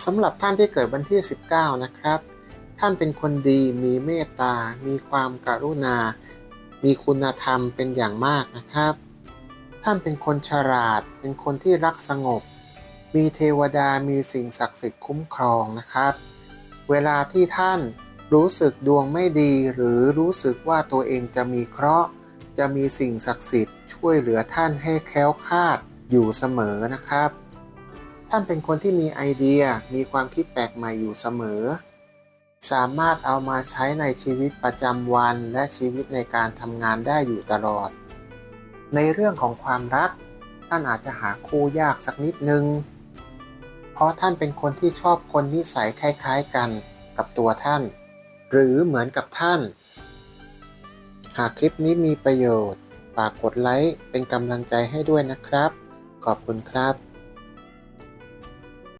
สำหรับท่านที่เกิดวันที่ 19 นะครับ ท่านเป็นคนดีมีเมตตา มีความกรุณา มีคุณธรรมเป็นอย่างมากนะครับ ท่านเป็นคนฉลาด เป็นคนที่รักสงบ มีเทวดามีสิ่งศักดิ์สิทธิ์คุ้มครองนะครับ เวลาที่ท่านรู้สึกดวงไม่ดีหรือรู้สึกว่าตัวเองจะมีเคราะห์ จะมีสิ่งศักดิ์สิทธิ์ช่วยเหลือท่านให้แคล้วคลาดอยู่เสมอนะครับ ท่านเป็นคนที่มีไอเดีย มีความคิดแปลกใหม่อยู่เสมอ สามารถเอามาใช้ในชีวิตประจำวันและชีวิตในการทำงานได้อยู่ตลอด ในเรื่องของความรัก ท่านอาจจะหาคู่ยากสักนิดนึง เพราะท่านเป็นคนที่ชอบคนนิสัยคล้ายๆกันกับตัวท่าน หรือเหมือนกับท่าน หากคลิปนี้มีประโยชน์ ฝากกดไลค์เป็นกำลังใจให้ด้วยนะครับ ขอบคุณครับ